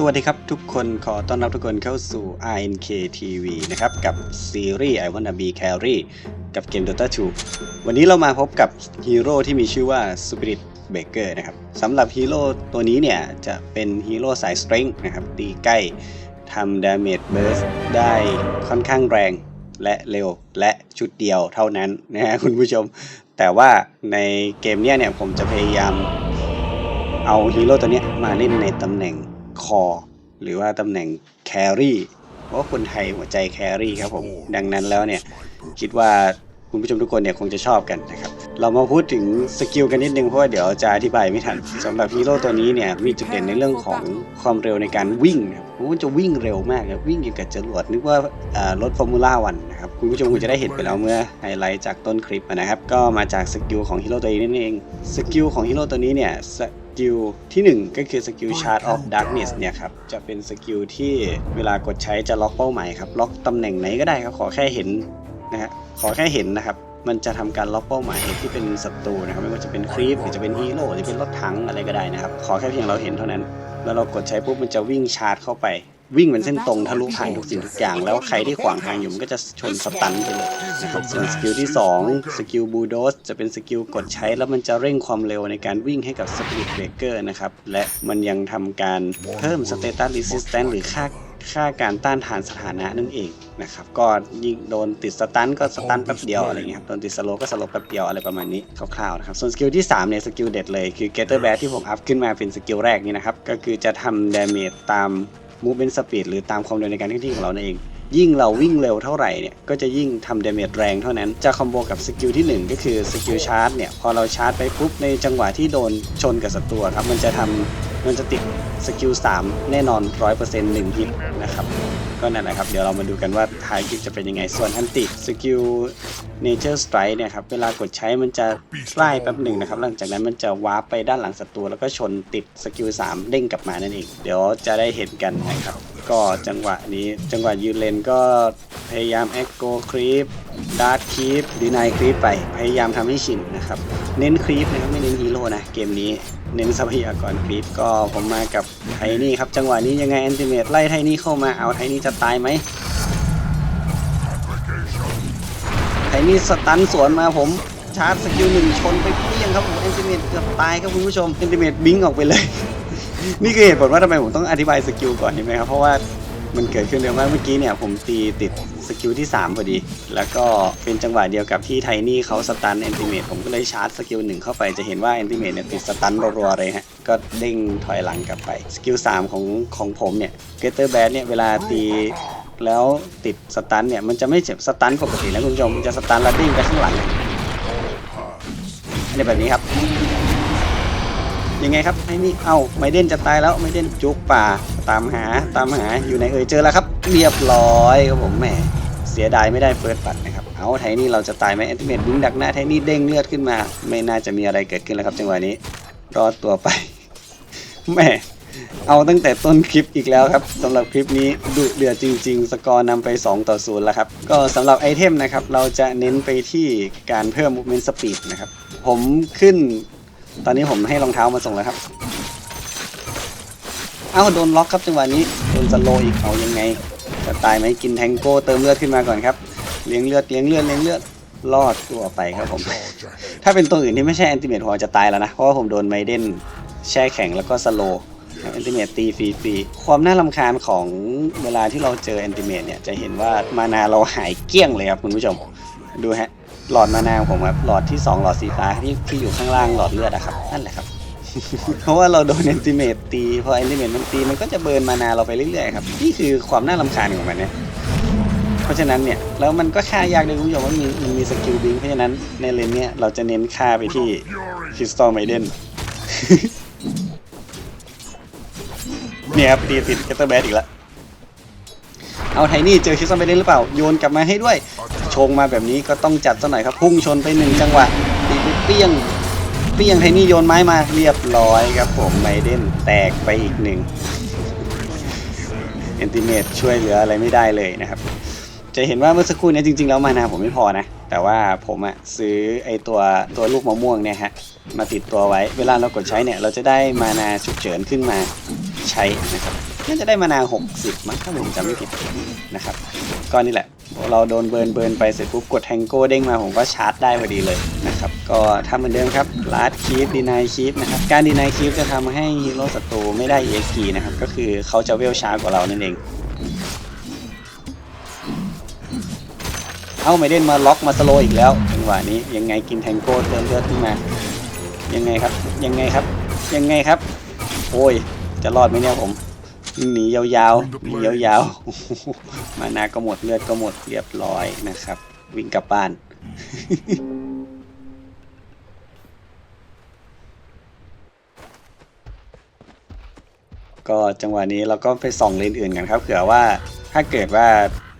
สวัสดีครับทุกคนขอต้อนรับทุกคนเข้าสู่ RNK TV นะครับ กับซีรีส์ I Wanna Be Carry กับเกม Dota 2 วันนี้เรามาพบกับฮีโร่ที่มีชื่อว่า Spirit Baker นะครับสำหรับฮีโร่ตัวนี้เนี่ย จะเป็นฮีโร่สาย Strength นะครับ ตีใกล้ทำ Damage Burst ได้ค่อนข้างแรงและเร็วและชุดเดียวเท่านั้นนะฮะคุณผู้ชม แต่ว่าในเกมเนี้ยเนี่ยผมจะพยายามเอาฮีโร่ตัวนี้มาเล่นในตำแหน่ง คอ หรือว่าตำแหน่งแครี่เพราะคนไทยหัวใจแครี่ครับผม ดังนั้นแล้วเนี่ย คิดว่าคุณผู้ชมทุกคนเนี่ยคงจะชอบกันนะครับ เรามาพูดถึงสกิลกันนิดนึงเพราะว่าเดี๋ยวจะอธิบายไม่ทันสำหรับฮีโร่ตัวนี้เนี่ยมีจุดเด่นในเรื่องของความเร็วในการวิ่งนะครับเพราะว่าจะวิ่งเร็วมากครับวิ่งอย่างกับจรวดนึกว่ารถฟอร์มูล่าวันนะครับคุณผู้ชมคงจะได้เห็นไปแล้วเมื่อไฮไลท์จากต้นคลิปนะครับ ก็มาจากสกิลของฮีโร่ตัวนี้นั่นเองสกิลของฮีโร่ตัวนี้เนี่ย กิลที่หนึ่งก็คือสกิล Shard of Darkness เนี่ยครับ จะเป็นสกิลที่เวลากดใช้จะล็อกเป้าหมายครับ ล็อกตำแหน่งไหนก็ได้ครับ ขอแค่เห็นนะฮะขอแค่เห็นนะครับ มันจะทำการล็อกเป้าหมายที่เป็นศัตรูนะครับ ไม่ว่าจะเป็นครีปหรือจะเป็นฮีโร่หรือเป็นรถถังอะไรก็ได้นะครับ ขอแค่เพียงเราเห็นเท่านั้น แล้วเรากดใช้ปุ๊บมันจะวิ่งชาร์จเข้าไป วิ่งเป็นเส้นตรงทะลุผ่านทุกสิ่งทุกอย่าง แล้วใครที่ขวางทางอยู่มันก็จะชนสตันไปเลยนะครับส่วนสกิลที่2สกิลบูโดสจะเป็นสกิลกดใช้แล้วมันจะเร่งความเร็วในการวิ่งให้กับสปิริตเบรกเกอร์นะครับ และมันยังทำการเพิ่มสเตตัสรีสิสแตนหรือค่าค่าการต้านทานสถานะนั่นเองนะครับก็ยิงโดนติดสตันก็สตันแป๊บเดียวอะไรเงี้ยครับโดนติดสโลว์ก็สโลว์แป๊บเดียวอะไรประมาณนี้คร่าวๆนะครับส่วนสกิลที่3เนี่ยสกิลเด็ดเลยคือ Getter b a t ที่ผมอัพขึ้นมาเป็นสกิลแรกนี่นะครับก็คือจะทำ damage ตาม movement speed หรือตามความเร็วในการเคลื่อนที่ของเรานั่นเอง ยิ่งเราวิ่งเร็วเท่าไหร่เนี่ย ก็จะยิ่งทำเดเมจแรงเท่านั้น จะคอมโบกับสกิลที่ 1 ก็คือสกิลชาร์จเนี่ย พอเราชาร์จไปปุ๊บ ในจังหวะที่โดนชนกับศัตรูครับ มันจะทำมันจะติดสกิล3แน่นอน 100%หนึ่งฮิตนะครับ ก็นั่นแหละครับ เดี๋ยวเรามาดูกันว่าท้ายคลิปจะเป็นยังไง ส่วนอันติสกิล Nature Strike เนี่ยครับ เวลากดใช้มันจะไล่แป๊บหนึ่งนะครับ หลังจากนั้นมันจะวาร์ปไปด้านหลังศัตรูแล้วก็ชนติดสกิล3เด้งกลับมานั่นเอง เดี๋ยวจะได้เห็นกันนะครับ ก็จังหวะนี้จังหวะยืนเลนก็พยายาม Echo Creep Dart Creep ดีนายครีปไป พยายามทำให้ชินนะครับ เน้นครีปนะครับไม่เน้นฮีโร่นะเกมนี้ เน้นทรัพยากรครีปก็ผมมากับไทนี่ครับ จังหวะนี้ยังไงแอนติเมตไล่ไทนี่เข้ามาเอาไทนี่จะตายไหมไทนี่สตันสวนมาผมชาร์จสกิลหนึ่งชนไปเปี้ยงครับผมแอนติเมตเกือบตายครับคุณผู้ชมแอนติเมตบิงออกไปเลย นี่คือเหตุผลว่าทำไมผมต้องอธิบายสกิลก่อนใช่ไหมครับเพราะว่ามันเกิดขึ้นเร็วมากเมื่อกี้เนี่ยผมตีติด สกิลที่ 3 พอดี แล้วก็เป็นจังหวะเดียวกับที่ไทนี่เขาสตันแอนติเมตผมก็เลยชาร์จสกิลหนึ่งเข้าไปจะเห็นว่าแอนติเมตเนี่ยติดสตันรัวๆเลยฮะ ก็เด้งถอยหลังกลับไป สกิล 3 ของของผมเนี่ยเกเตอร์แบดเนี่ยเวลาตีแล้วติดสตันเนี่ยมันจะไม่เจ็บสตันปกติแล้วคุณผู้ชมมันจะสตันแล้วเด้งไปข้างหลังอันนี้แบบนี้ครับ ยังไงครับไอ้นี่เอ้าไมเดนจะตายแล้วไมเดนจุกป่าตามหาตามหาอยู่ไหนเอ่ยเจอแล้วครับ เรียบร้อยครับผมแหม สียดายไม่ได้เฟิร์สบัตนะครับ เอาไทนี่เราจะตายไหมแอนติเมตวิ่งดักหน้าไทนี่เด้งเลือดขึ้นมา ไม่น่าจะมีอะไรเกิดขึ้นแล้วครับจังหวะนี้ รอดตัวไปแหมเอาตั้งแต่ต้นคลิปอีกแล้วครับสำหรับคลิปนี้ดุเดือดจริง ๆ สกอร์นำไป 2 ต่อ0แล้วครับ ก็สำหรับไอเทมนะครับ เราจะเน้นไปที่การเพิ่ม movement speed นะครับ ผมขึ้น ตอนนี้ผมให้รองเท้ามาส่งแล้วครับ เอ้าโดนล็อกครับจังหวะนี้โดนสโลอีกเอายังไงจะตายไหมกินแทงโก้เติมเลือดขึ้นมาก่อนครับเลี้ยงเลือดเลี้ยงเลือดเลี้ยงเลือดรอดตัวไปครับผม ถ้าเป็นตัวอื่นที่ไม่ใช่แอนติเมทหัวจะตายแล้วนะ เพราะว่าผมโดนไมเดนแช่แข็งแล้วก็สโลแอนติเมตตีฟรีๆความน่ารำคาญของเวลาที่เราเจอแอนติเมตเนี่ยจะเห็นว่ามานาเราหายเกลี้ยงเลยครับคุณผู้ชม ดูฮะหลอดมานาของผมครับหลอดที่ 2 หลอดสีฟ้าที่ที่อยู่ข้างล่างหลอดเลือดอะครับนั่นแหละครับ เพราะว่าเราโดนแอนติเมตตี พอแอนติเมตมันตีมันก็จะเบิร์นมานาเราไปเรื่อยๆครับ นี่คือความน่ารำคาญของมันเนี่ย เพราะฉะนั้นเนี่ย แล้วมันก็ฆ่ายากเลยคุณผู้ชมว่ามีมันมีสกิลบิงเพราะฉะนั้นในเลนเนี่ยเราจะเน้นฆ่าไปที่คริสตัลไมเดนเนี่ยครับตีติดแคตเตอร์แบดอีกแล้วเอาไทนี่เจอคริสตัลไมเดนหรือเปล่า โยนกลับมาให้ด้วย ชงมาแบบนี้ก็ต้องจัดซะหน่อยครับ พุ่งชนไปหนึ่งจังหวะตีไปเปี้ยง เปี้ยงไทนี่โยนไม้มาเรียบร้อยครับผมไมเดนแตกไปอีกหนึ่งเอนติเมตช่วยเหลืออะไรไม่ได้เลยนะครับ จะเห็นว่าเมื่อสักครู่เนี้จริงๆแล้วมานาผมไม่พอนะ แต่ว่าผมอะซื้อไอตัวตัวลูกมะม่วงเนี่ยฮะมาติดตัวไว้ เวลาเรากดใช้เนี่ยเราจะได้มานาฉุกเฉินขึ้นมาใช้นะครับ น่าจะได้มานา60มั้งถ้าผมจำไม่ผิดนะครับก็นี่แหละ เราโดนเบิร์นเบิร์นไปเสร็จปุ๊บกดแทงโก้เด้งมาผมก็ชาร์จได้พอดีเลยนะครับ ก็ทำเหมือนเดิมครับลาดคีฟดีนายคีฟนะครับ การดีนายคีฟจะทำให้ฮีโร่ศัตรูไม่ได้ EXP นะครับ ก็คือเขาจะเวลช้ากว่าเรานั่นเองเอาไมเดนมาล็อกมาสโลอีกแล้วจังหวะนี้ยังไงกินแทงโก้เติมเลือดขึ้นมา ยังไงครับ ยังไงครับ ยังไงครับ โอ้ยจะรอดไหมเนี่ยผม หนียาวๆหนียาวๆโอ้โหมานาก็หมดเลือดก็หมดเรียบร้อยนะครับ วิ่งกลับบ้านก็จังหวะนี้เราก็ไปส่องเลนอื่นกันครับเผื่อว่าถ้าเกิดว่า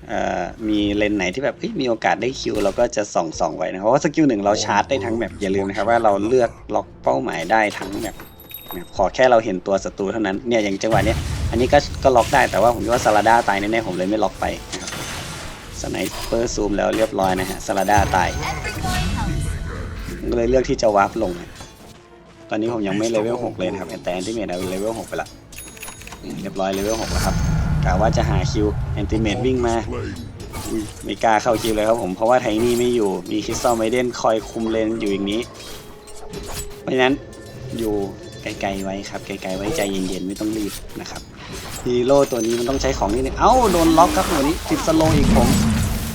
เอ่อมีเลนไหนที่แบบเฮ้ยมีโอกาสได้คิวเราก็จะส่องส่องไว้นะครับเพราะว่าสกิลหนึ่งเราชาร์จได้ทั้งแบบอย่าลืมนะครับว่าเราเลือกล็อกเป้าหมายได้ทั้งแบบนะครับ ขอแค่เราเห็นตัวศัตรูเท่านั้นเนี่ยอย่างจังหวะเนี้ยอันนี้ก็ก็ล็อกได้แต่ว่าผมคิดว่าซาลาด้าตายแน่ๆผมเลยไม่ล็อกไปนะครับสไนเปอร์ซูมแล้วเรียบร้อยนะฮะซาลาด้าตายก็เลยเลือกที่จะวาร์ปลงนะตอนนี้ผมยังไม่เลเวล6เลยนะครับแต่แอนติเมทเอาเลเวล6ไปละเรียบร้อยเลเวล6แล้วครับกะว่าจะหาคิวแอนติเมตวิ่งมาไม่กล้าเข้าคิวเลยครับผมเพราะว่าไทนี่ไม่อยู่มีคริสตัลไมเดนคอยคุมเลนอยู่อย่างนี้ เพราะฉะนั้นอยู่ ไกลๆไว้ครับไกลๆไว้ใจเย็นๆไม่ต้องรีบนะครับฮีโร่ตัวนี้มันต้องใช้ของนิดนึงเอ้าโดนล็อกครับหัวนี้ติดสโลอีกผม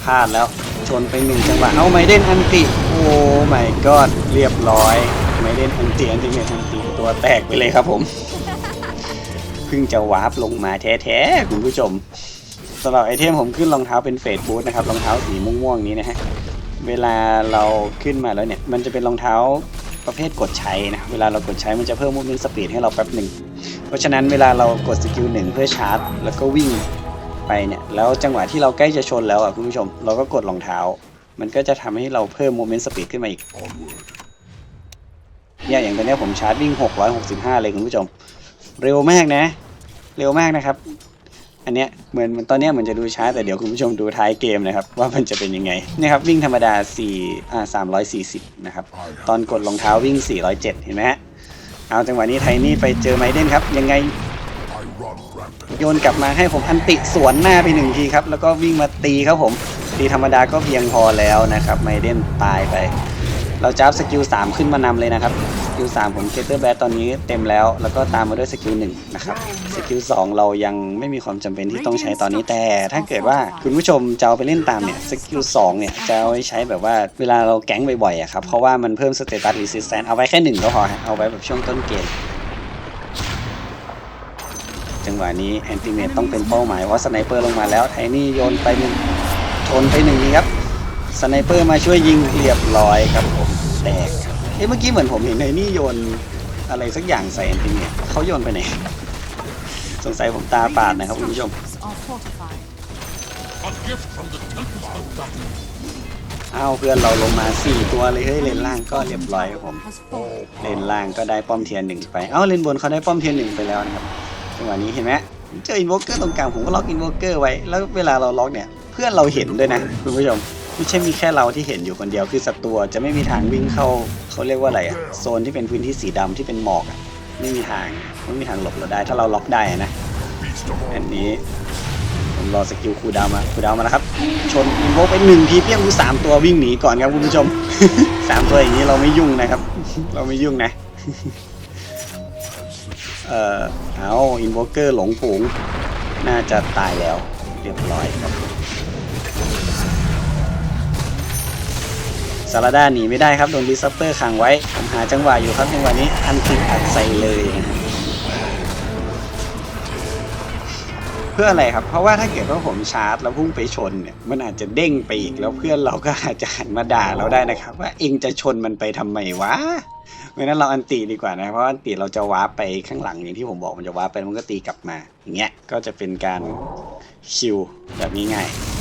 พลาดแล้วชนไปหนึ่งจังหวะเอ้าไมเดนอันติโอ้ไม่กอดเรียบร้อยไมเดนอันติอันติเมตอันติตัวแตกไปเลยครับผมเพิ่งจะวาร์ปลงมาแท้ๆคุณผู้ชมสำหรับไอเทมผมขึ้นรองเท้าเป็นเฟดบูทนะครับรองเท้าสีม่วงๆนี้นะฮะเวลาเราขึ้นมาแล้วเนี่ย มันจะเป็นรองเท้า ประเภทกดใช้นะเวลาเรากดใช้มันจะเพิ่มมูฟเมนต์สปีดให้เราแป๊บหนึ่งเพราะฉะนั้นเวลาเรากดสกิลหนึ่งเพื่อชาร์จ แล้วก็วิ่งไปเนี่ยแล้วจังหวะที่เราใกล้จะชนแล้วอะคุณผู้ชม เราก็กดรองเท้า มันก็จะทำให้เราเพิ่มโมเมนต์สปีดขึ้นมาอีกเนี่ยอย่างตอนนี้ผมชาร์จวิ่ง 665 เลยคุณผู้ชม เร็วมากนะ เร็วมากนะครับ อันเนี้ยเหมือนเหมือนตอนเนี้ยเหมือนจะดูช้าแต่เดี๋ยวคุณผู้ชมดูท้ายเกมนะครับ ว่ามันจะเป็นยังไงเนี่ยครับวิ่งธรรมดา4อ่า340 นะครับ ตอนกดรองเท้าวิ่ง 407 เห็นไหมฮะเอาจังหวะนี้ไทนี่ไปเจอไมเดนครับ ยังไง โยนกลับมาให้ผมอันติสวนหน้าไปหนึ่งทีครับ แล้วก็วิ่งมาตีครับผม ตีธรรมดาก็เพียงพอแล้วนะครับไมเดนตายไป เราจับสกิล3ขึ้นมานำเลยนะครับส กิล3ผมเคเตอร์แบทตอนนี้เต็มแล้ว แล้วก็ตามมาด้วยสกิล1นะครับสกิล2เรายังไม่มีความจำเป็นที่ต้องใช้ตอนนี้แต่ ถ้าเกิดว่าคุณผู้ชมจะเอาไปเล่นตามเนี่ยสกิล2เนี่ยจะเอาไว้ใช้แบบว่าเวลาเราแก๊งบ่อยๆอะครับเพราะว่ามันเพิ่มสเตตัสรีสิสแตนเอาไว้แค่หนึ่งก็พอฮะเอาไว้แบบช่วงต้นเกมจังหวะนี้แอนติเมตต้องเป็นเป้าหมายเพราะสไนเปอร์ลงมาแล้วไทนี่โยนไปหนึ่งชนไปหนึ่งทีครับสไนเปอร์มาช่วยยิงเรียบร้อยครับผมแตก ครับเอ้เมื่อกี้เหมือนผมเห็นไทนี่โยนอะไรสักอย่างใส่แอนติเมตเขาโยนไปไหน สงสัยผมตาปาดนะครับคุณผู้ชม are fortified. A gift from the tempest of battle. อ้าวเพื่อนเราลงมาสี่ตัวเลยเฮ้ยเลนล่างก็เรียบร้อยครับผม Has fallen. เลนล่างก็ได้ป้อมเทียนหนึ่งไป เอ้าเลนบนเขาได้ป้อมเทียนหนึ่งไปแล้วนะครับจังหวะนี้เห็นไหมเจออินโวเกอร์ตรงกลางผมก็ล็อกอินโวเกอร์ไว้ แล้วเวลาเราล็อกเนี่ยเพื่อนเราเห็นด้วยนะคุณผู้ชม ไม่ใช่มีแค่เราที่เห็นอยู่คนเดียวคือศัตรูจะไม่มีทางวิ่งเข้าเขาเรียกว่าอะไรอะโซนที่เป็นพื้นที่สีดำที่เป็นหมอกอะไม่มีทางไม่มีทางหลบเราได้ ถ้าเราล็อกได้นะอันนี้ผมรอสกิลคูดาวมาคูดาวมาแล้วครับ ชนอินโวไปหนึ่งทีเพียงกูสามตัววิ่งหนีก่อนครับคุณผู้ชม สามตัวอย่างนี้เราไม่ยุ่งนะครับ เราไม่ยุ่งนะ เอ่อเอาอินโวเกอร์หลงฝูง น่าจะตายแล้ว เรียบร้อยครับ ซาลาด้าหนีไม่ได้ครับโดนดิสซัปเปอร์ขังไว้ผมหาจังหวะอยู่ครับจังหวะนี้อันติอัดใส่เลย เพื่ออะไรครับ เพราะว่าถ้าเกิดว่าผมชาร์จแล้วพุ่งไปชนเนี่ยมันอาจจะเด้งไปอีกแล้วเพื่อนเราก็อาจจะหันมาด่าเราได้นะครับ ว่าเองจะชนมันไปทำไมวะเพราะนั้นเราอันตีดีกว่านะเพราะอันตีเราจะวาร์ปไปข้างหลังอย่างที่ผมบอกมันจะวาร์ปไปมันก็ตีกลับมาอย่างเงี้ยก็จะเป็นการคิวแบบง่ายๆนะครับ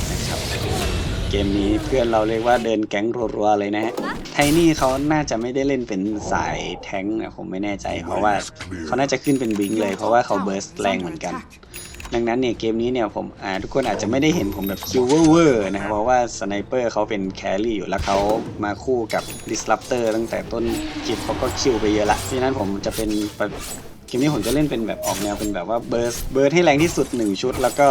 เกมนี้เพื่อนเราเรียกว่าเดินแก๊งรัวๆเลยนะฮะไทนี่เขาน่าจะไม่ได้เล่นเป็นสายแท้งค์นะผมไม่แน่ใจ เพราะว่าเขาน่าจะขึ้นเป็นวิงเลย เพราะว่าเขาเบิร์สแรงเหมือนกัน ดังนั้นเนี่ยเกมนี้เนี่ยผมอ่าทุกคนอาจจะไม่ได้เห็นผมแบบคิวเวอร์นะครับเพราะว่าสไนเปอร์เขาเป็นแครี่อยู่แล้วเขามาคู่กับ Disruptor ตั้งแต่ต้นคลิปเขาก็คิวไปเยอะละเพราะฉะนั้นผมจะเป็นประมนี้ผมจะเล่นเป็นแบบออกแนวเป็นแบบว่าเบิร์สเบิร์สให้แรงที่สุดหนึ่งชุด แล้วก็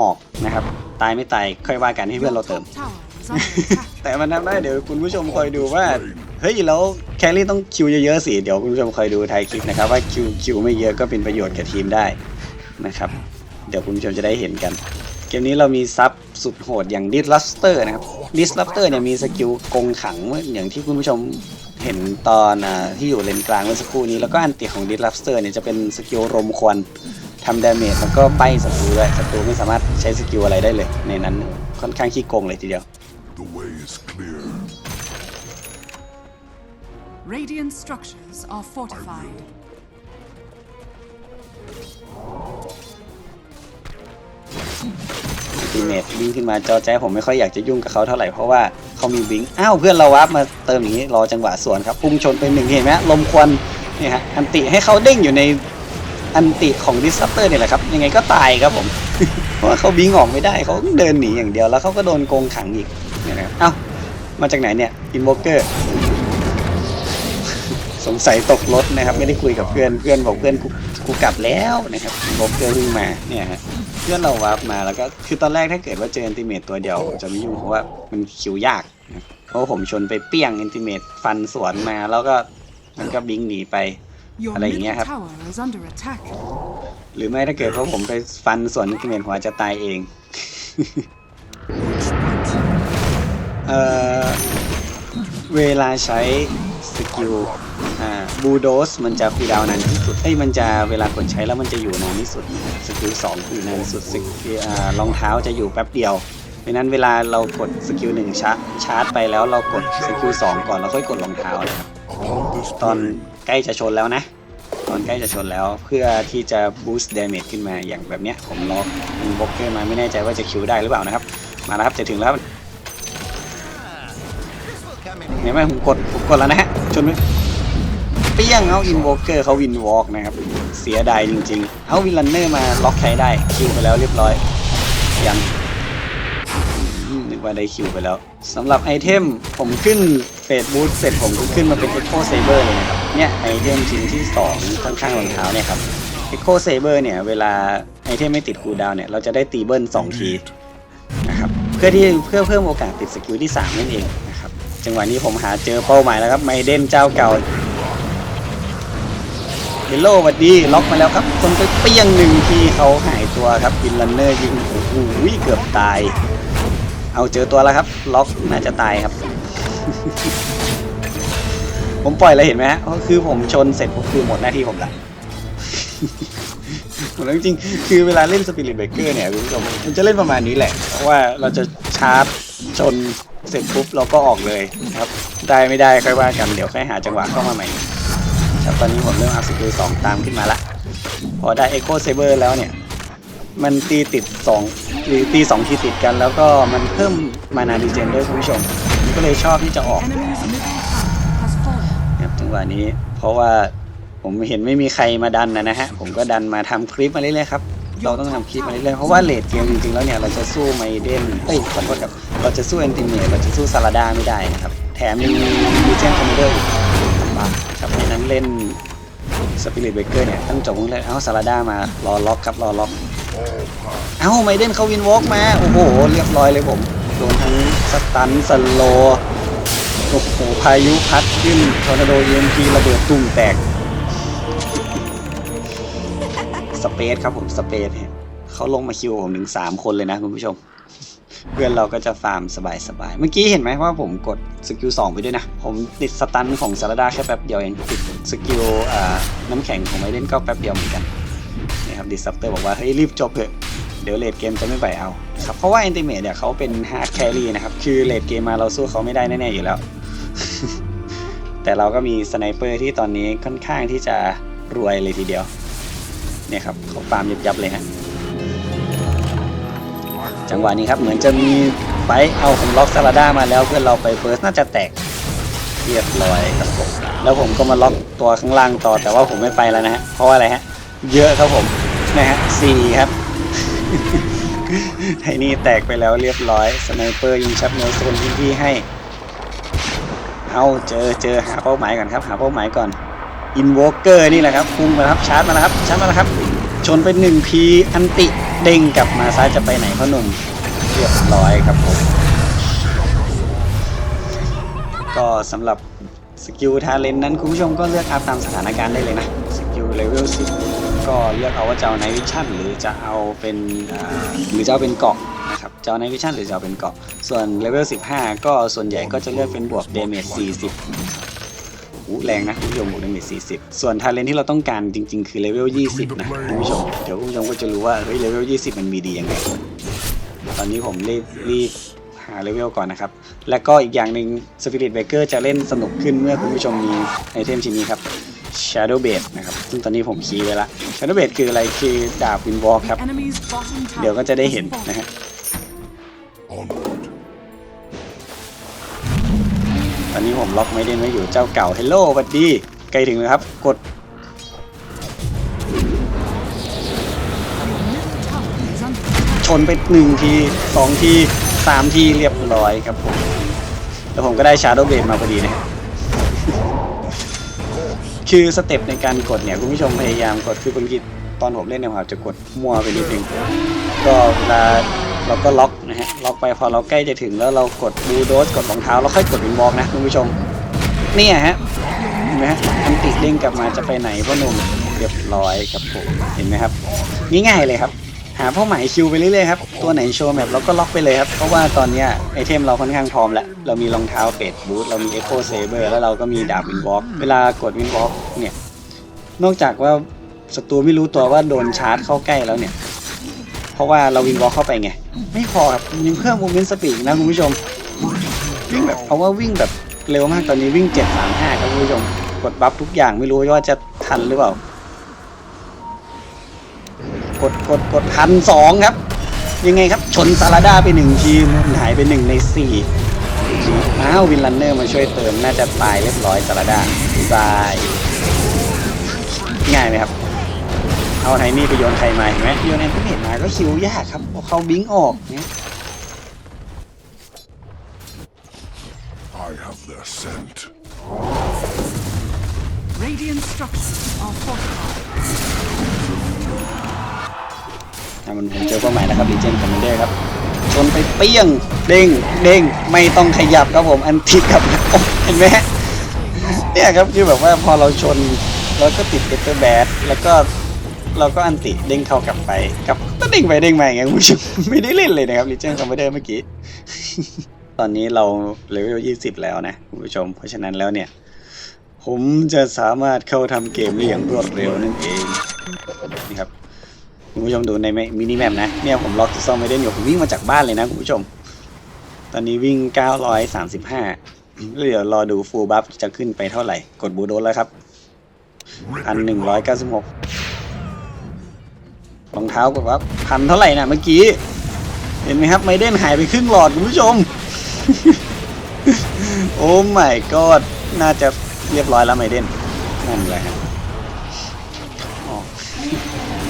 ออกนะครับ ตายไม่ตายค่อยว่ากันให้เพื่อนเราเติม Top tower is under attack. แต่มันทำได้เดี๋ยวคุณผู้ชมคอยดูว่าเฮ้ยแล้วแครี่ต้องคิวเยอะๆสิเดี๋ยวคุณผู้ชมคอยดูท้ายคลิปนะครับว่าคิวคิวไม่เยอะก็เป็นประโยชน์กับทีมได้นะครับ เดี๋ยวคุณผู้ชมจะได้เห็นกัน เกมนี้เรามีซับสุดโหดอย่างดิสลัสเตอร์นะครับดิสลัสเตอร์เนี่ยมีสกิลกงขังอย่างที่คุณผู้ชมเห็นตอนอาที่อยู่เลนกลางเมื่อสักครู่นี้แล้วก็อันติของดิสลัสเตอร์เนี่ยจะเป็นสกิลรมควัน ทำดาเมจแล้วก็ใบศัตรูด้วยศัตรูไม่สามารถใช้สกิลอะไรได้เลย ในนั้นค่อนข้างขี้โกงเลยทีเดียว The way is clear. Radiant structures are fortified. ทีเมทวิ่งขึ้นมาจอแจ้ผมไม่ค่อยอยากจะยุ่งกับเขาเท่าไหร่เพราะว่าเขามีวิงอ้าวเพื่อนเราวับมาเติมอย่างนี้รอจังหวะสวนครับพุ่งชนไปหนึ่งเห็นไหมลมควันนี่ฮะอันติให้เขาเด้งอยู่ใน อันติของดิสซัปเตอร์เนี่ยแหละครับ ยังไงก็ตายครับผม เพราะว่าเขาบิงออกไม่ได้เขาเดินหนีอย่างเดียวแล้วเขาก็โดนโกงขังอีกเนี่ยนะครับเอ้ามาจากไหนเนี่ยอินโวเกอร์สงสัยตกรถนะครับ ไม่ได้คุยกับเพื่อนเพื่อนบอกเพื่อนกูกลับแล้วนะครับบล็อกเกอร์วิ่งมาเนี่ยฮะเพื่อนเราวาร์ปมาแล้วก็คือตอนแรกถ้าเกิดว่าเจออันติเมตตัวเดียวจะไม่ยุ่งเพราะว่ามันคิวยากเพราะผมชนไปเปี้ยงอันติเมตฟันสวนมาแล้วก็มันก็บิงหนีไป อะไรอย่าง middle เงี้ยครับ tower is under attack. หรือไม่ถ้าเกิดว่าผมไปฟันสวนอันติเมตหัวจะตายเอง เอ่อ เวลาใช้สกิลอ่าบูโดสมันจะคูลดาวน์นานที่สุดเอ้ยมันจะเวลากดใช้แล้วมันจะอยู่นานที่สุด สกิลสองคืออยู่นานที่สุดสกิลอ่ารองเท้าจะอยู่แป๊บเดียวเพราะฉะนั้นเวลาเรากดสกิลหนึ่งชาร์จชาร์จไปแล้วเรากดสกิลสองก่อนแล้วค่อยกดรองเท้านะครับ Along this ตอน blade, ใกล้จะชนแล้วนะ ตอนใกล้จะชนแล้วเพื่อที่จะบูสต์ดาเมจขึ้นมาอย่างแบบเนี้ยผมล็อกมีบล็อกเกอร์มาไม่แน่ใจว่าจะคิวได้หรือเปล่านะครับ มาแล้วครับจะถึงแล้วเห็นไหมผมกดผมกดแล้วนะฮะชนไหมเปี้ยงเอาอินโวเกอร์เขาวินวอล์กนะครับ เสียดายจริงๆ เอาวินลันเนอร์มาล็อกใช้ได้คิวไปแล้วเรียบร้อย ยังนึกว่าได้คิวไปแล้วสำหรับไอเทมผมขึ้น เฟดบูทเสร็จผมก็ขึ้นมาเป็น Echo Saber เลยนะครับเนี่ยไอเทมชิ้นที่2ข้างๆรองเท้าเนี่ยครับ Echo Saber เนี่ยเวลาไอเทมไม่ติดคูลดาวน์เนี่ยเราจะได้ตีเบิล2ทีนะครับเพื่อที่เพื่อเพิ่มโอกาสติดสกิลที่ 3 นั่นเองนะครับจังหวะนี้ผมหาเจอเป้าหมายแล้วครับไมเดนเจ้าเก่าเฮลโลสวัสดีล็อกมาแล้วครับคนไปเปี้ยงหนึ่งที่เขาหายตัวครับบินลันเนอร์ยิงโอ้โหเกือบตาย เอาเจอตัวแล้วครับ ล็อกน่าจะตายครับ ผมปล่อยแล้วเห็นไหมฮะก็คือผมชนเสร็จก็คือหมดหน้าที่ผมละผมจริงๆคือเวลาเล่นสปิริตเบเกอร์เนี่ยคุณผู้ชมมันจะเล่นประมาณนี้แหละ เพราะว่าเราจะชาร์จชนเสร็จปุ๊บเราก็ออกเลยครับ ได้ไม่ได้ค่อยว่ากันเดี๋ยวค่อยหาจังหวะเข้ามาใหม่ครับตอนนี้ผมเริ่มเอาสกิลสองตามขึ้นมาละ พอได้เอ็กโคเซเบอร์แล้วเนี่ย มันตีติดสองหรือตีสองทีติดกัน แล้วก็มันเพิ่มมานาดีเจนด้วยคุณผู้ชม ก็เลยชอบที่จะออก Enemy's middle tower has fallen. ครับจังหวะนี้ เพราะว่าผมเห็นไม่มีใครมาดันนะนะฮะ ผมก็ดันมาทำคลิปมาเรื่อยๆครับ เราต้องทำคลิปมาเรื่อยๆเพราะว่าเลดเกมจริงๆแล้วเนี่ยเราจะสู้ไมเดนเอ้ยขอโทษครับ เราจะสู้แอนติเมตเราจะสู้ซาลาดาไม่ได้นะครับ แถมยังมีดีเจนคอมเดอร์อีกลำบากครับเพราะฉะนั้นเล่นสปิริตเบเกอร์เนี่ยต้องจบเลยเอ้าซาลาดามารอล็อกครับรอล็อก เอ้าไมเดนเขาวินวอล์กมา โอ้โห เรียบร้อยเลยผม โดนทั้งสตันสโลโอ้โหพายุพัดขึ้นทอร์นาโดเย็นทีระเบิดตุ่มแตก สเปซครับผมสเปซเขาลงมาคิวผมถึงสามคนเลยนะคุณผู้ชม เพื่อนเราก็จะฟาร์มสบายๆ เมื่อกี้เห็นไหมว่าผมกดสกิลสองไปด้วยนะ ผมติดสตันของซาลาดาแค่แป๊บเดียวเองติดสกิลน้ำแข็งของไมเดนก็แป๊บเดียวเหมือนกันนะครับดิสซัปเตอร์บอกว่าเฮ้ยรีบจบเถอะ เดี๋ยวเลดเกมจะไม่ไหวเอาครับเพราะว่าแอนติเมทเนี่ยเขาเป็นฮาร์ดแครี่นะครับ คือเลดเกมมาเราสู้เขาไม่ได้แน่ๆอยู่แล้ว แต่เราก็มีสไนเปอร์ที่ตอนนี้ค่อนข้างที่จะรวยเลยทีเดียว เนี่ยครับเขาฟาร์มยับๆเลยฮะจังหวะนี้ครับเหมือนจะมีไฟท์เอาผมล็อกซาลาด้ามาแล้วเพื่อนเราไปเฟิร์สน่าจะแตกเรียบร้อยครับผมแล้วผมก็มาล็อกตัวข้างล่างต่อแต่ว่าผมไม่ไปแล้วนะฮะเพราะว่าอะไรฮะเยอะครับผมนะฮะสี่ครับ ไทนี่แตกไปแล้วเรียบร้อย สไนเปอร์ยิงชับเนลโซนพื้นที่ให้ เอาเจอเจอหาเป้าหมายก่อนครับ หาเป้าหมายก่อน อินวอเกอร์นี่แหละครับพุ่งมาแล้วครับชาร์จมาแล้วครับชาร์จมาแล้วครับ ชนไปหนึ่งทีอันติเด้งกลับมาซ้ายจะไปไหนพ่อหนุ่มเรียบร้อยครับผมก็สำหรับสกิลทาเลนนั้นคุณผู้ชมก็เลือกอัพตามสถานการณ์ได้เลยนะ สกิลเลเวล10 ก็เลือกเอาว่าจะเอาไนวิชั่นหรือจะเอาเป็นหรือจะเอาเป็นเกาะนะครับจะเอาไนวิชั่นหรือจะเอาเป็นเกาะ ส่วนเลเวล 15 ก็ส่วนใหญ่ก็จะเลือกเป็นบวกเดเมจ40อู้แรงนะคุณผู้ชมบวกเดเมจ40 ส่วนทาเลนที่เราต้องการจริง ๆ คือเลเวล 20 นะคุณผู้ชม เดี๋ยวคุณผู้ชมก็จะรู้ว่าเฮ้ยเลเวล 20 มันมีดียังไง ตอนนี้ผมรีบรีบหาเลเวลก่อนนะครับ แล้วก็อีกอย่างหนึ่ง Spirit Breaker จะเล่นสนุกขึ้นเมื่อคุณผู้ชมมีไอเทมชิ้นนี้ครับ Shadow Blade นะครับซึ่งตอนนี้ผมคีย์ไว้ละ Shadow Blade คืออะไรคือดาบวินวอลครับ Enemy's bottom tower เดี๋ยวก็จะได้เห็น has fallen. นะฮะ Onward. ตอนนี้ผมล็อกไม่เด่นไว้อยู่เจ้าเก่า Hello สวัสดีใกล้ถึงแล้วครับ กด Tower is under attack. ชนไปหนึ่งทีสองทีสามทีเรียบร้อยครับผมแล้วผมก็ได้ Shadow Blade มาพอดีนะฮะ คือสเต็ปในการกดเนี่ยคุณผู้ชมพยายามกดคือบางทีตอนผมเล่นเนี่ยผมจะกดมัวไปนิดนึงก็เวลาเราก็ล็อกนะฮะล็อกไปพอเราใกล้จะถึงแล้วเรากดบูโดสกดรองเท้าแล้วค่อยกดวินบอกนะคุณผู้ชมเนี่ยฮะเห็นไหมฮะอันติดเด้งกลับมาจะไปไหนพ่อหนุ่มเรียบร้อยครับผมเห็นไหมครับ ง่ายๆเลยครับ หาเป้าหมายคิวไปเรื่อยๆครับ ตัวไหนโชว์แมปเราก็ล็อกไปเลยครับ เพราะว่าตอนเนี้ยไอเทมเราค่อนข้างพร้อมแล้ว เรามีรองเท้าเฟดบูทเรามีเอ็กโคเซเบอร์แล้วเราก็มีดาบวินวอล์กเวลากดวินวอล์กเนี่ย นอกจากว่าศัตรูไม่รู้ตัวว่าโดนชาร์จเข้าใกล้แล้วเนี่ย เพราะว่าเราวินวอล์กเข้าไปไง ไม่พอครับยังเพิ่มมูเมนต์สปีดนะคุณผู้ชม วิ่งแบบเพราะว่าวิ่งแบบเร็วมากตอนนี้วิ่ง 735 ครับคุณผู้ชม กดบัฟทุกอย่างไม่รู้ว่าจะทันหรือเปล่า กดกดกดพันสองครับ ยังไงครับชนซาลาด้าไปหนึ่งทีมหายไปหนึ่งในสี่อ้าววินลันเนอร์มาช่วยเติมน่าจะตายเรียบร้อยซาลาด้าบายง่ายไหมครับ เอาไทนี่ไปโยนใครมาเห็นไหมโยนแอนที่เห็นมาก็คิวยากครับเพราะเขาบิงออกเนี่ย I have their scent. Radiant structures are fortified. มันผมเจอเป้าหมายแล้วครับดีเจนคอมมานเดอร์ครับ ชนไปเปี้ยง เด้ง เด้ง ไม่ต้องขยับครับผมอันทิกครับเห็นไหมเนี่ยครับคือแบบว่าพอเราชนเราก็ติดเกตเตอร์แบดแล้วก็เราก็อันติเด้งเข้ากลับไปกลับก็เด้งไปเด้งมาอย่างเงี้ยคุณผู้ชมไม่ได้เล่นเลยนะครับดีเจนคอมมานเดอร์เมื่อกี้ ตอนนี้เราเลเวล20แล้วนะคุณผู้ชม เพราะฉะนั้นแล้วเนี่ย ผมจะสามารถเข้าทำเกมได้อย่างรวดเร็วนั่นเอง คุณผู้ชมดูในมินิแมปนะเนี่ยผมล็อกซ่อมไม่ได้อยู่ผมวิ่งมาจากบ้านเลยนะคุณผู้ชม ตอนนี้วิ่ง 935เดี๋ยวรอดูฟูลบัฟจะขึ้นไปเท่าไหร่ กดบูโดนแล้วครับพันหนึ่งร้อยเก้าสิบหกรองเท้ากดว่าพันเท่าไหร่นะเมื่อกี้ เห็นไหมครับไมเดนหายไปครึ่งหลอดคุณผู้ชม โอ้ไม่ก็น่าจะเรียบร้อยแล้วไมเดนนั่นแหละฮะอ๋อ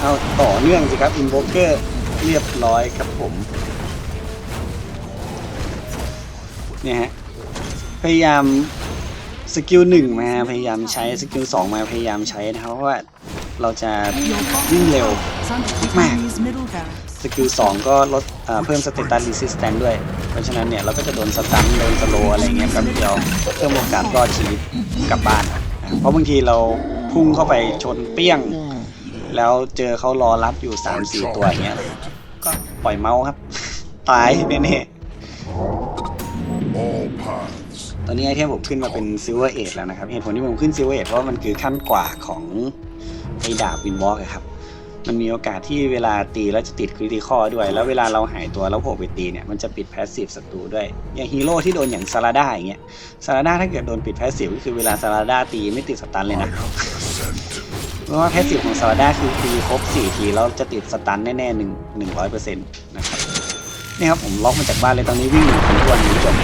เอาต่อเนื่องสิครับอินโวเกอร์เรียบร้อยครับผม เนี่ยฮะ พยายามสกิลหนึ่งมาพยายามใช้สกิลสองมาพยายามใช้นะครับ เพราะว่าเราจะวิ่งเร็ว is under the Man. enemy's middle barracks. สกิลสองก็ลดเพิ่มสเตตัสรีสิสแตนด้วย เพราะฉะนั้นเนี่ยเราก็จะโดนสตันโดนสโลอะไรเงี้ยแป๊บเดียวเพิ่มโอกาสรอดชีวิตกลับบ้าน เพราะบางทีเราพุ่งเข้าไปชนเปี้ยง แล้วเจอเขารอรับอยู่สามสี่ตัวเงี้ย ก็ปล่อยเมาส์ครับ ตายแน่ๆตอนนี้ไอเทมผมขึ้นมาเป็นซิลเวอร์เอแล้วนะครับ เหตุผลที่ผมขึ้นซิลเวอร์เอเพราะมันคือขั้นกว่าของไอดาบวินวอล์กครับ มันมีโอกาสที่เวลาตีแล้วจะติดคริติคอด้วย แล้วเวลาเราหายตัวแล้วโผล่ไปตีเนี่ยมันจะปิดแพสซีฟศัตรูด้วย อย่างฮีโร่ที่โดนอย่างซาราด้าอย่างเงี้ย ซาราด้าถ้าเกิดโดนปิดแพสซีฟก็คือเวลาซาราด้าตีไม่ติดสตันเลยนะ เพราะว่าแพสซีฟของซาด้าคือตีครบ 4 ทีแล้วจะติดสตันแน่ๆหนึ่งหนึ่งร้อยเปอร์เซ็นต์นะครับนี่ครับผมล็อกมาจากบ้านเลยตอนนี้วิ่งหนีทันทวนคุณผู้ชม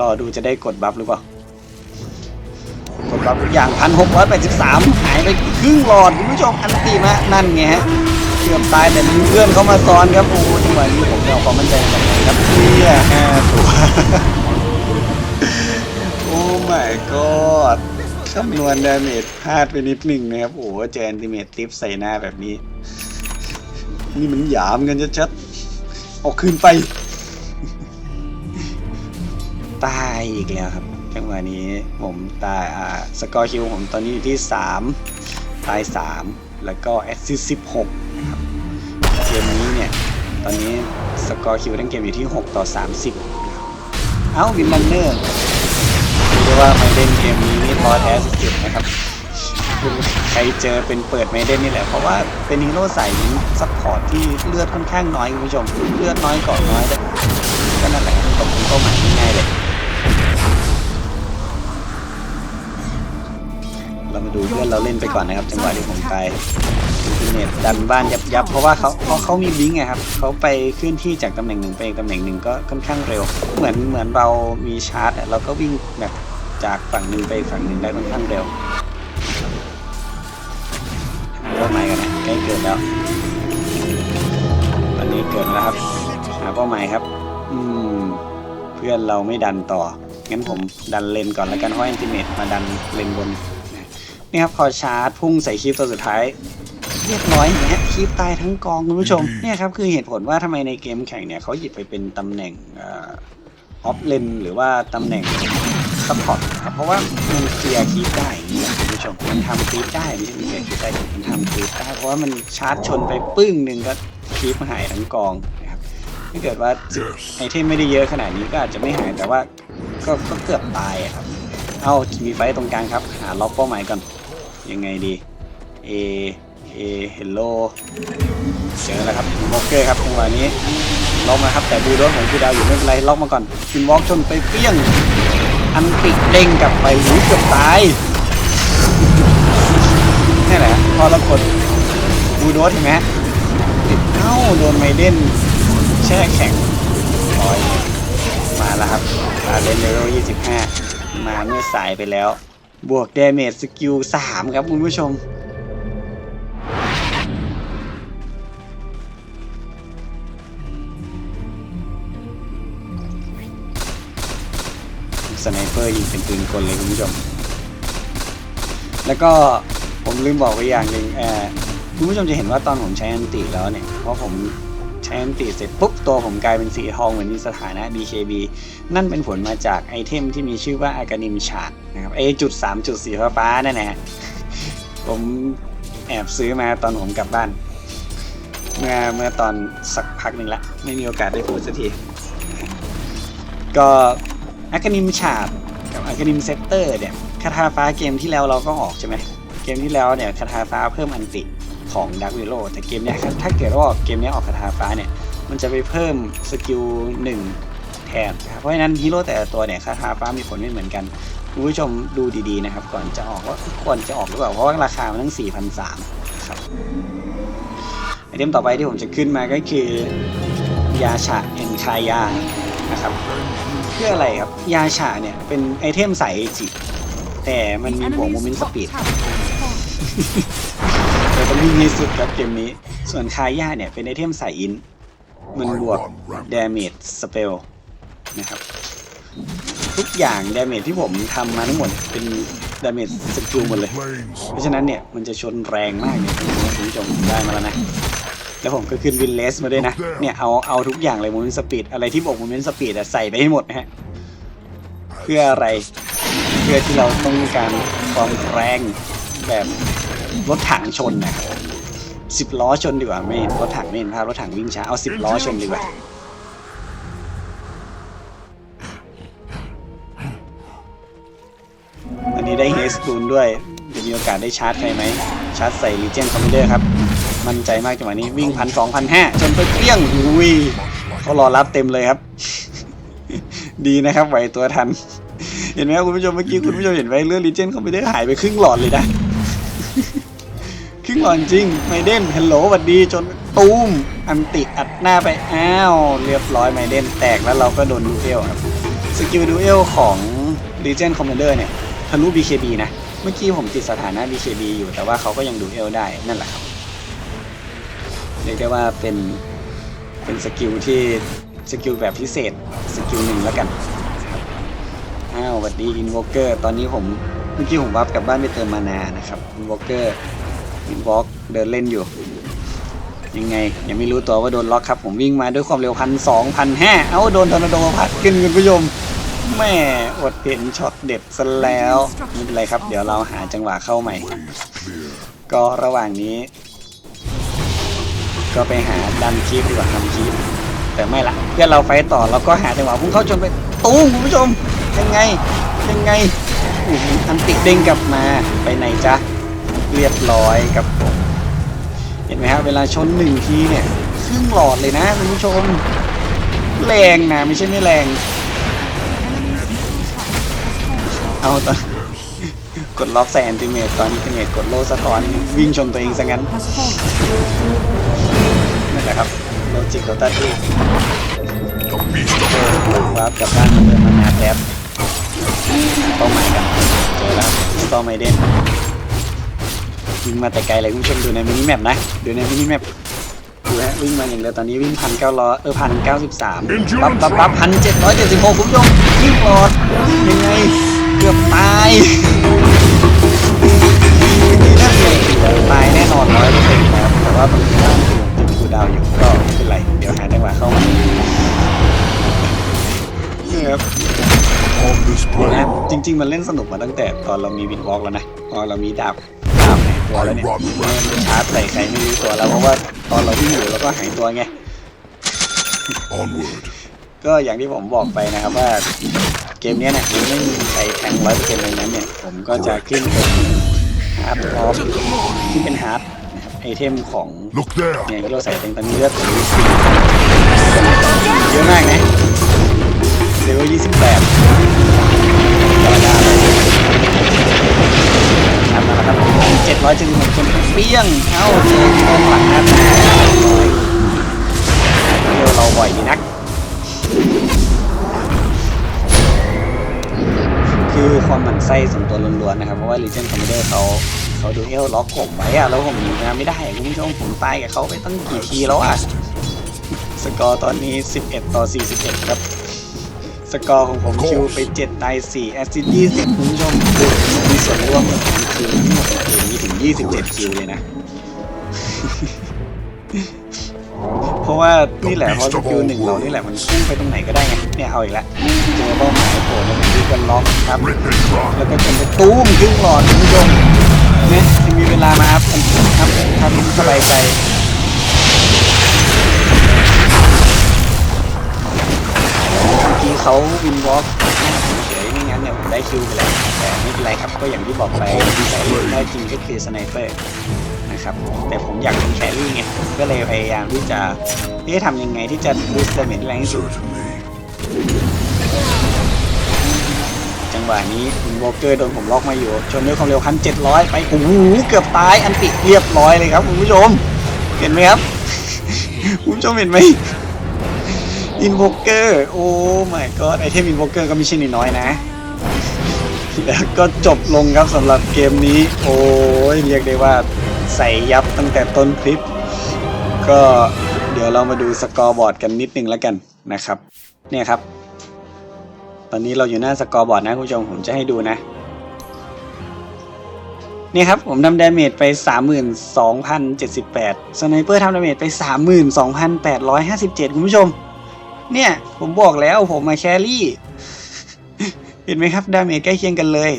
รอดูจะได้กดบัฟหรือเปล่ากดบัฟทุกอย่างพันหกร้อยแปดสิบสามหายไปครึ่งหลอดคุณผู้ชมอันตีมานั่นไงฮะเกือบตายแต่มีเพื่อนเขามาซ้อนครับโอ้โหจังหวะนี้ผมเอาความมั่นใจมาจากไหนครับเนี่ยห้าตัวโอ้ my god คำนวณดาเมจพลาดไปนิดหนึ่งนะครับ โอ้โหเจนติเมตติฟใส่หน้าแบบนี้ นี่มันหยามกันชัดๆเอาคืนไป ตายอีกแล้วครับจังหวะนี้ผมตายอ่าสกอร์คิวผมตอนนี้อยู่ที่ 3 ตาย 3 แล้วก็แอสซิส16นะครับเกมนี้เนี่ย ตอนนี้สกอร์คิวทั้งเกมอยู่ที่ 6 ต่อ 30นะครับเอ้าวินลันเนอร์ เรียกว่าไม่เล่นเกมนี้นี่ท้อแท้สุดๆนะครับใครเจอเป็นเปิดไม่เด่นนี่แหละ เพราะว่าเป็นฮีโร่สายซัพพอร์ตที่เลือดค่อนข้างน้อยคุณผู้ชม เลือดน้อยเกาะน้อยแต่ก็นั่นแหละตกเป็นเป้าหมายง่ายเลยเรามาดูเพื่อนเราเล่นไปก่อนนะครับจังหวะที่ผมไปอินเน็ตดันบ้านยับยับเพราะว่าเขาเพราะเขามีบิงไงครับเขาไปเคลื่อนที่จากตำแหน่งหนึ่งไปอีกตำแหน่งหนึ่งก็ค่อนข้างเร็ว เหมือนเหมือนเรามีชาร์จเราก็วิ่งแบบ จากฝั่งหนึ่งไปอีกฝั่งหนึ่งได้ค่อนข้างเร็วหาเป้าหมายกันนะใกล้เกิดแล้ว ตอนนี้เกิดแล้วครับ หาเป้าหมายครับ อืม เพื่อนเราไม่ดันต่อ งั้นผมดันเลนก่อนแล้วกันเพราะแอนติเมตมาดันเลนบนนะนี่ครับพอชาร์จพุ่งใส่คลิปตัวสุดท้ายเรียบร้อยอย่างเงี้ยคลิปตายทั้งกองคุณผู้ชมเนี่ยครับคือเหตุผลว่าทำไมในเกมแข่งเนี่ยเขาหยิบไปเป็นตำแหน่งออฟเลนหรือว่าตำแหน่ง ซัพพอร์ตครับเพราะว่ามันเคลียร์คลิปได้อย่างนี้ยคุณผู้ชมมันทำคลิปได้ไม่ใช่มันเคลียร์คลิปได้มันทำคลิปได้เพราะว่ามันชาร์จชนไปปึ้งหนึ่งก็คลิปหายทั้งกองนะครับถ้าเกิดว่า Yes. ไอเทมไม่ได้เยอะขนาดนี้ก็อาจจะไม่หายแต่ว่าก็ก็เกือบตายอะครับ เอามีไฟตรงกลางครับ หาล็อกเป้าหมายก่อนยังไงดี A A Hello เจอแล้วครับวอลเกอร์ครับจังหวะนี้ล็อกมาครับแต่บูโดสของพี่ดาวอยู่ไม่เป็นไรล็อกมาก่อนคินวอล์กชนไปเปี้ยง อันติเด้งกลับไปหูเกือบตายนี่แหละพอเรากดบูโดสเห็นไหมติดเอ้าโดนไมเด่นแช่แข็งลอยเลยมาแล้วครับมาเลนเลเวล25 มาเมื่อสายไปแล้ว บวกเดเมจสกิล3ครับคุณผู้ชม สไนเปอร์ยิงเป็นปืนกลเลยคุณผู้ชม แล้วก็ผมลืมบอกไว้อย่างหนึ่งเออคุณผู้ชมจะเห็นว่าตอนผมใช้อันติแล้วเนี่ยเพราะผมใช้อันติเสร็จปุ๊บตัวผมกลายเป็นสีทองเหมือนมีสถานะ BKB นั่นเป็นผลมาจากไอเทมที่มีชื่อว่าอากานิมชาร์ดนะครับไอจุดสามจุดสีฟ้าๆนั่นนะฮะผมแอบซื้อมาตอนผมกลับบ้าน เมื่อเมื่อตอนสักพักหนึ่งละ ไม่มีโอกาสได้พูดสักที ก็ อากานิมชาร์ดกับอากานิมเซปเตอร์เนี่ยคาถาฟ้าเกมที่แล้วเราก็ออกใช่ไหมเกมที่แล้วเนี่ยคาถาฟ้าเพิ่มอันติของดักวิโลแต่เกมเนี้ยถ้าเกิดว่าเกมเนี้ยออกคาถาฟ้าเนี่ยมันจะไปเพิ่มสกิลหนึ่งแทนนะครับเพราะฉะนั้นฮีโร่แต่ละตัวเนี่ยคาถาฟ้ามีผลไม่เหมือนกันคุณผู้ชมดูดีๆนะครับ ก่อนจะออกว่าควรจะออกหรือเปล่าเพราะว่าราคามันตั้ง4,300ครับไอเทมต่อไปที่ผมจะขึ้นมาก็คือยาชาเอ็นคายานะครับ เพื่ออะไรครับ ยาฉาเนี่ย เป็นไอเทมสายเอจิ แต่มันมีบวกโมเมนต์สปีดแต่ต้องวิ่งให้สุดครับเกมนี้ ส่วนคายาเนี่ย เป็นไอเทมสายอิน มันบวกดาเมจสเปลนะครับ ทุกอย่างดาเมจที่ผมทำมาทั้งหมดเป็นดาเมจสกิลหมดเลย Planes. เพราะฉะนั้นเนี่ย มันจะชนแรงมากเนี่ยคุณผู้ชมได้มาแล้วนะ แล้วผมก็ขึ้นวินเลสมาด้วยนะ เนี่ยเอาเอาทุกอย่างเลยโมเมนต์สปีดอะไรที่บอกโมเมนต์สปีดใส่ไปให้หมดนะฮะ เพื่ออะไร เพื่อที่เราต้องการความแรงแบบรถถังชนนะสิบล้อชนดีกว่าไม่เห็นรถถังไม่เห็นภาพรถถังวิ่งช้าเอาสิบล้อชนดีกว่าอันนี้ได้เฮสตูนด้วยจะมีโอกาสได้ชาร์จใครไหมชาร์จใส่ลีเจนคอมมานเดอร์ครับ มั่นใจมากจังหวะนี้วิ่งพันสองพันห้าจนไปเปรี้ยงอุ้ยเขารอรับเต็มเลยครับ ดีนะครับไหวตัวทัน เห็นไหมคุณผู้ชมเมื่อกี้คุณผู้ชมเห็นไหมเลือดลีเจนคอมมานเดอร์หายไปครึ่งหลอดเลยนะครึ่งหลอดจริงไมเดนฮัลโหลสวัสดีจนตูมอันติอัดหน้าไปอ้าวเรียบร้อยไมเดนแตกแล้วเราก็โดนดูเอลครับสกิลดูเอลของ Legion Commander เนี่ยทะลุ BKB นะ เมื่อกี้ผมติดสถานะ BKB อยู่แต่ว่าเขาก็ยังดูเอลได้นั่นแหละครับ เรียกได้ว่าเป็นเป็นสกิลที่สกิลแบบพิเศษสกิลหนึ่งแล้วกันอ้าวสวัสดีอินโวเกอร์ตอนนี้ผมเมื่อกี้ผมวับกลับบ้านไปเติมมานานะครับวินวอลเกอร์วินวอล์กเดินเล่นอยู่ ยังไง ยังไม่รู้ตัวว่าโดนล็อกครับ ผมวิ่งมาด้วยความเร็วพันสองพันห้าเอ้าโดนทอร์นาโดพัดขึ้นคุณผู้ชมแม่อดเห็นช็อตเด็ดซะแล้วไม่เป็นไรครับ เดี๋ยวเราหาจังหวะเข้าใหม่ ก็ระหว่างนี้ ก็ไปหาดันคีปดีกว่าทำคีปแต่ไม่ละเพื่อเราไฟต่อเราก็หาจังหวะพุ่งเข้าจนไปตุ้มคุณผู้ชมยังไงยังไงอู้หูอันติดเด้งกลับมาไปไหนจ๊ะเรียบร้อยกับผมเห็นไหมครับเวลาชนหนึ่งทีเนี่ยครึ่งหลอดเลยนะคุณผู้ชมแรงนะไม่ใช่ไม่แรง เอาตอนกดล็อกแอนติเมตตอนนี้ติเมตกดโลสะท้อนวิ่งชนตัวเองซะงั้น นั่นแหละครับโลจิกโรตัสที่ The beast of เจอวาร์ปกลับบ้านเดินมานาแป๊บเป้าหมายกันเจอแล้วสตอมไมเดนวิ่งมาแต่ไกลเลยคุณผู้ชมดูในมินิแมปนะดูในมินิแมปดูฮะวิ่งมาอย่างเร็วตอนนี้วิ่งพันเก้าร้อยเออพันเก้าสิบสามปั๊บปั๊บปั๊บพันเจ็ดร้อยเจ็ดสิบหกคุณผู้ชมวิ่งรอดยังไงเกือบตายนี่น่าเสียตายแน่นอนร้อยเปอร์เซ็นต์ครับแต่ว่ามัน มีดาวอยู่ติดาวอยู่ก็ไม่เป็นไร เดี๋ยวหาจังหวะเข้ามานี่ครับนะ blade. จริง ๆ มันเล่นสนุกมาตั้งแต่ตอนเรามีวินวอล์กแล้วนะพอนเรามีดาบดาบในตัวแล้วเนี่ยมันชาร์จใส่ใครไม่รู้ตัวแล้วเพราะว่าตอนเราวิ่งอยู่เราก็หายตัวไงก็อย่างที่ผมบอกไปนะครับว่าเกมนี้เนี่ยมันไม่มีใครแทงร้อยเปอร์เซ็นต์เลยนั้นเนี่ย ผมก็จะขึ้นเป็นฮาร์ดออฟที่เป็นฮาร์ด อเทมของ Look there. เนี่ยที่เราใส่เต็งตอนนี้เลือดผมเยอะมากนะเลเวล28ต่อได้ทำมาแล้วครับเจ็ดร้อยจึงหมดคนเปี้ยง เอ้าเจอโดนหลังนะเดี๋ยวเราบ่อยดีนัก คือความหมั่นไส้ส่วนตัวล้วนๆนะครับ เพราะว่า Legion Commander เขา เขาดูเอลล็อกผมไว้อะแล้วผมหนีมาไม่ได้คุณผู้ชมผมตายกับเขาไปตั้งกี่ทีแล้วอะสกอร์ตอนนี้ 11 ต่อ 41 ครับ สกอร์ของผมคิวไป7ตาย4แอสซิสต์20คุณผู้ชมมีส่วนร่วมกับการคิวทั้งหมดเกมนี้ถึง 27 คิวเลยนะ เพราะว่านี่แหละเพราะสกิลหนึ่งเรานี่แหละมันพุ่งไปตรงไหนก็ได้ไง เนี่ยเอาอีกแล้วเจอเป้าหมายโผล่แล้วมันดีกันล็อกครับ แล้วก็จนไปตู้มครึ่งหลอดคุณผู้ชม เนี่ยจะมีเวลามาอัพอันอัพทำสบายใจทีเขาวินวอล์กเฉยไม่งั้นเนี่ยผมได้คิวไปแล้วแต่ไม่เป็นไรครับก็อย่างที่บอกไปที่ใส่ได้จริงก็คือสไนเปอร์นะครับแต่ผมอยากเป็นแครี่ไงก็เลยพยายามที่จะเอ๊ะทำยังไงที่จะบูสต์ดเมจแรงที่สุด งหวะนี้คุณโบเกอร์โดนผมล็อกมาอยู่ ชนด้วยความเร็วพันเจ็ดร้อยไป โอ้โห เกือบตาย อันติเรียบร้อยเลยครับคุณผู้ชม เห็นไหมครับ คุณผู้ชมเห็นไหมอินโวเกอร์ โอ้ my god ไอเทมอินโวเกอร์ก็ไม่ใช่น้อยนะ แล้วก็จบลงครับสำหรับเกมนี้ โอ้ยเรียกได้ว่าใส่ยับตั้งแต่ต้นคลิป ก็เดี๋ยวเรามาดูสกอร์บอร์ดกันนิดนึงแล้วกันนะครับ เนี่ยครับ ตอนนี้เราอยู่หน้าสกอร์บอร์ดนะคุณผู้ชมผมจะให้ดูนะนี่ครับผมทำดาเมจไป 32,078สไนเปอร์ทำดาเมจไป 32,857 คุณผู้ชม เนี่ย ผมบอกแล้วผมมาแครี่ เห็นไหมครับดาเมจใกล้เคียงกันเลย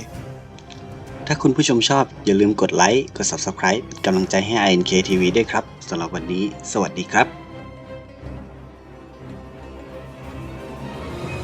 ถ้าคุณผู้ชมชอบ อย่าลืมกดไลค์ กด Subscribe เป็นกำลังใจให้ INK TV ด้วยครับสำหรับวันนี้ สวัสดีครับ